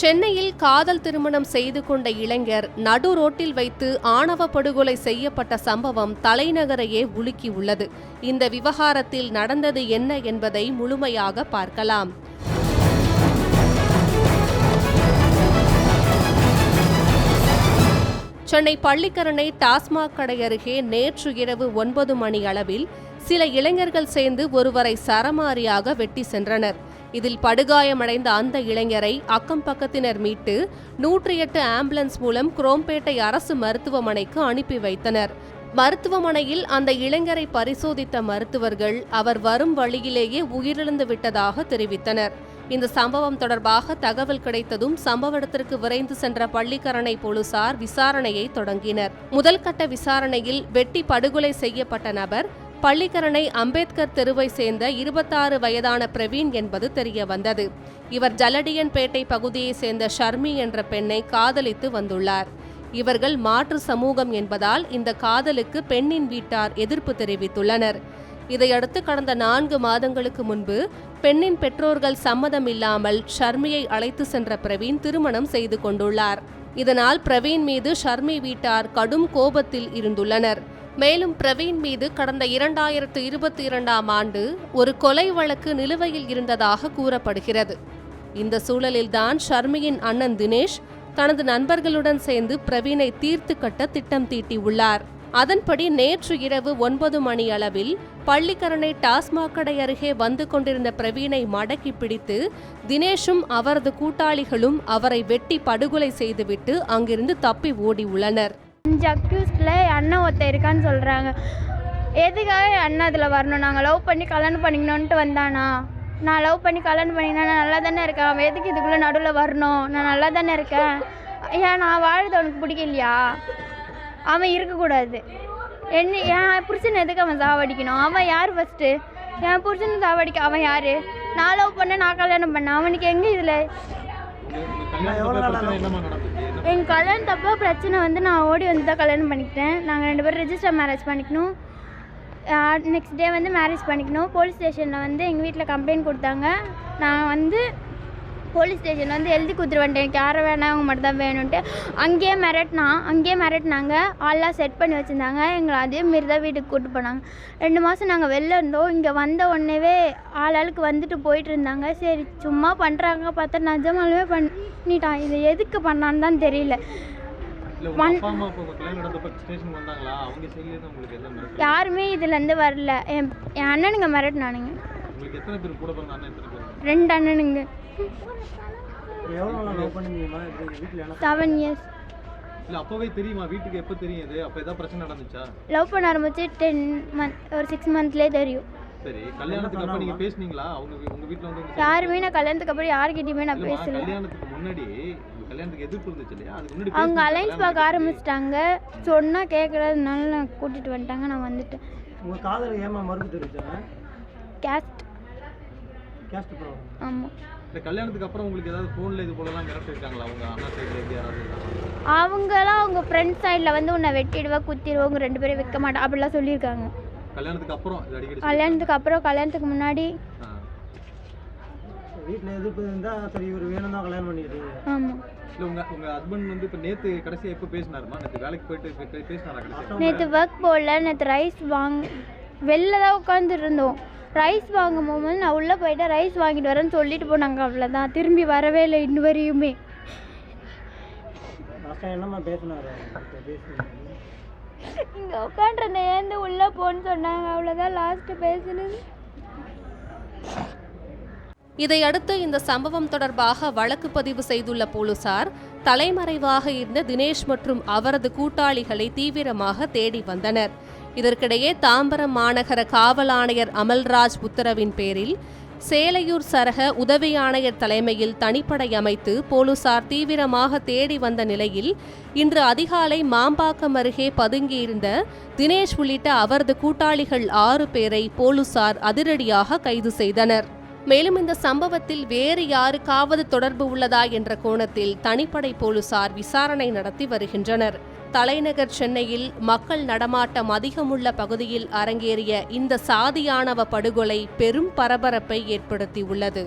சென்னையில் காதல் திருமணம் செய்து கொண்ட இளைஞர் நடு ரோட்டில் வைத்து ஆணவ படுகொலை செய்யப்பட்ட சம்பவம் தலைநகரையே உலுக்கியுள்ளது. இந்த விவகாரத்தில் நடந்தது என்ன என்பதை முழுமையாக பார்க்கலாம். சென்னை பள்ளிக்கரணை டாஸ்மாக் கடை அருகே நேற்று இரவு ஒன்பது மணி அளவில் சில இளைஞர்கள் சேர்ந்து ஒருவரை சரமாரியாக வெட்டி சென்றனர். இதில் படுகாயமடைந்த அந்த இளைஞரை அக்கம் பக்கத்தினர் மீட்டு நூற்றி எட்டு ஆம்புலன்ஸ் மூலம் குரோம்பேட்டை அரசு மருத்துவமனைக்கு அனுப்பி வைத்தனர். மருத்துவமனையில் அந்த இளைஞரை பரிசோதித்த மருத்துவர்கள் அவர் வரும் வழியிலேயே உயிரிழந்து விட்டதாக தெரிவித்தனர். இந்த சம்பவம் தொடர்பாக தகவல் கிடைத்ததும் சம்பவ இடத்திற்கு விரைந்து சென்ற பள்ளிக்கரணை போலீசார் விசாரணையை தொடங்கினர். முதல் கட்ட விசாரணையில் வெட்டி படுகொலை செய்யப்பட்ட நபர் பள்ளிக்கரணை அம்பேத்கர் தெருவை சேர்ந்த இருபத்தாறு வயதான பிரவீன் என்பது தெரிய வந்தது இவர் ஜலடியன்பேட்டை பகுதியைச் சேர்ந்த ஷர்மி என்ற பெண்ணை காதலித்து வந்துள்ளார். இவர்கள் மாற்று சமூகம் என்பதால் இந்த காதலுக்கு பெண்ணின் வீட்டார் எதிர்ப்பு தெரிவித்துள்ளனர். இதையடுத்து கடந்த நான்கு மாதங்களுக்கு முன்பு பெண்ணின் பெற்றோர்கள் சம்மதம் இல்லாமல் ஷர்மியை அழைத்து சென்ற பிரவீன் திருமணம் செய்து கொண்டுள்ளார். இதனால் பிரவீன் மீது ஷர்மி வீட்டார் கடும் கோபத்தில் இருந்துள்ளனர். மேலும் பிரவீன் மீது கடந்த இரண்டாயிரத்து இருபத்தி இரண்டாம் ஆண்டு ஒரு கொலை வழக்கு நிலுவையில் இருந்ததாக கூறப்படுகிறது. இந்த சூழலில்தான் ஷர்மியின் அண்ணன் தினேஷ் தனது நண்பர்களுடன் சேர்ந்து பிரவீனை தீர்த்து கட்ட திட்டம் தீட்டியுள்ளார். அதன்படி நேற்று இரவு ஒன்பது மணி அளவில் பள்ளிக்கரணை டாஸ்மாக் கடை அருகே வந்து கொண்டிருந்த பிரவீனை மடக்கி பிடித்து தினேஷும் அவரது கூட்டாளிகளும் அவரை வெட்டி படுகொலை செய்துவிட்டு அங்கிருந்து தப்பி ஓடி உள்ளனர் அஞ்சு அக்யூஸ்டில் அண்ணன் ஒருத்தன் இருக்கான்னு சொல்கிறாங்க எதுக்காக அண்ணன் அதில் வரணும்? நாங்கள் லவ் பண்ணி கல்யாணம் பண்ணிக்கணுன்ட்டு வந்தானா? நான் லவ் பண்ணி கல்யாணம் பண்ணினா நான் நல்லா தானே இருக்கேன். அவன் எதுக்கு இதுக்குள்ளே நடுவில் வரணும்? நான் நல்லா தானே இருக்கேன். ஏன் நான் வாழுது அவனுக்கு பிடிக்கலையா? அவன் இருக்கக்கூடாது. என்ன என் புருஷன் எதுக்கு அவன் சாவடிக்கணும்? அவன் யார் ஃபஸ்ட்டு என் புருஷன் சாவடிக்க அவன் யார்? நான் லவ் பண்ண நான் கல்யாணம் பண்ணேன். அவனுக்கு எங்கே இதில் எங்கள் கல்யாணத்தப்போ பிரச்சனை வந்து நான் ஓடி வந்து தான் கல்யாணம் பண்ணிக்கிட்டேன். நாங்கள் ரெண்டு பேரும் ரெஜிஸ்டர் மேரேஜ் பண்ணிக்கணும். நெக்ஸ்ட் டே வந்து மேரேஜ் பண்ணிக்கணும். போலீஸ் ஸ்டேஷனில் வந்து எங்கள் வீட்டில் கம்ப்ளைண்ட் கொடுத்தாங்க. நான் வந்து போலீஸ் ஸ்டேஷன் வந்து எழுதி கொடுத்துருவேன் எனக்கு யாரும் வேணாம் அவங்க மட்டும் தான் வேணும்ன்ட்டு அங்கேயே மிரட்டினா அங்கேயே மிரட்டினாங்க. ஆள்லாம் செட் பண்ணி வச்சுருந்தாங்க. எங்களை அதே மாரி தான் வீட்டுக்கு கூப்பிட்டு போனாங்க. ரெண்டு மாதம் நாங்கள் வெளில இருந்தோம். இங்கே வந்த உடனேவே ஆள் ஆளுக்கு வந்துட்டு போயிட்டு இருந்தாங்க. சரி சும்மா பண்ணுறாங்க பார்த்தா நிஜமாலுமே பண்ணிட்டான். இது எதுக்கு பண்ணான்னு தான் தெரியல. யாருமே இதுலேருந்து வரல. என் என் அண்ணனுங்க மிரட்டினானுங்க. ரெண்டு அண்ணனுங்க. செவன் இயர்ஸ் இல்ல அப்பவே தெரியுமா? வீட்டுக்கு எப்ப தெரியும் இது? அப்ப ஏதாவது பிரச்சனை நடந்துச்சா? லவ் பண்ண ஆரம்பிச்சு டென் மந்த் ஒரு சிக்ஸ் மந்த்லேயே தெரியும். சரி கல்யாணத்துக்கு அப்ப நீங்க பேசுனீங்களா? அவங்க வீ- உங்க வீட்ல வந்து உங்க யாருமே நான் கல்யாணத்துக்கு அப்புறம் யார்கிட்டயுமே நான் பேசல. கல்யாணத்துக்கு முன்னாடி உங்க கல்யாணத்துக்கு எதிர்ப்பு இருந்துச்சு இல்லையா? அதுக்கு முன்னாடி அவங்க பேசுனீங்களா? அலைன்ஸ் பார்க்க ஆரம்பிச்சிட்டாங்க. சொன்னால் கேட்கறதுனால நான் கூட்டிகிட்டு வந்துட்டாங்க நான் வந்துட்டேன். உங்கள் காதல் ஏமா மறுப்பு தெரிவிச்சாங்க கேஸ்ட் கேஸ்ட் ப்ராப்ளம் ஆமாம் இந்த கல்யாணத்துக்கு அப்புறம் உங்களுக்கு ஏதாவது போன்ல இது போலலாம் மிரட்டி இருக்காங்களா அவங்க அண்ணா சைடுல இருந்து யாராவது? அவங்களாம் அவங்க ஃப்ரெண்ட்ஸ் சைடில் வந்து உன்னை வெட்டிடுவா குத்திடுவோம் உங்க ரெண்டு பேரும் வைக்க மாட்டேன் அப்படிலாம் சொல்லியிருக்காங்க. கல்யாணத்துக்கு அப்புறம் இது அடிக்கடி கல்யாணத்துக்கு அப்புறம் கல்யாணத்துக்கு முன்னாடி. வீட்டில் எதிர்ப்பு இருந்தால் சரி இவர் வேணும் தான் கல்யாணம் பண்ணிக்கிட்டீங்க. ஆமாம் இல்ல உங்க உங்க ஹஸ்பண்ட் வந்து இப்ப நேத்து கடைசியா எப்ப பேசினாருமா? நேத்து வேலைக்கு போயிட்டு பே- பே- பேசினாரா கடைசியா? நேற்று ஒர்க் போடல நேற்று ரைஸ் வாங்க வெளில தான் உட்காந்துட்டு இருந்தோம். ரைஸ் வாங்கும் போது நான் உள்ளே போயிட்டு ரைஸ் வாங்கிட்டு வரேன்னு சொல்லிட்டு போனாங்க. அவ்வளோதான் திரும்பி வரவே இல்லை இன்ன வரையுமே. இங்கே உட்காண்டிருந்தேன் ஏந்து உள்ளே போன்னு சொன்னாங்க. அவ்வளோதான் லாஸ்ட்டு பேசுனது. இதையடுத்து இந்த சம்பவம் தொடர்பாக வழக்கு பதிவு செய்துள்ள போலீசார் தலைமறைவாக இருந்த தினேஷ் மற்றும் அவரது கூட்டாளிகளை தீவிரமாக தேடி வந்தனர். இதற்கிடையே தாம்பரம் மாநகர காவல் ஆணையர் அமல்ராஜ் உத்தரவின் பேரில் சேலையூர் சரக உதவி ஆணையர் தலைமையில் தனிப்படை அமைத்து போலீசார் தீவிரமாக தேடி வந்த நிலையில் இன்று அதிகாலை மாம்பாக்கம் அருகே பதுங்கியிருந்த தினேஷ் உள்ளிட்ட அவரது கூட்டாளிகள் ஆறு பேரை போலீசார் அதிரடியாக கைது செய்தனர். மேலும் இந்த சம்பவத்தில் வேறு யாருக்காவது தொடர்பு உள்ளதா என்ற கோணத்தில் தனிப்படை போலீசார் விசாரணை நடத்தி வருகின்றனர். தலைநகர் சென்னையில் மக்கள் நடமாட்டம் அதிகமுள்ள பகுதியில் அரங்கேறிய இந்த சாதியானவ படுகொலை பெரும் பரபரப்பை ஏற்படுத்தியுள்ளது.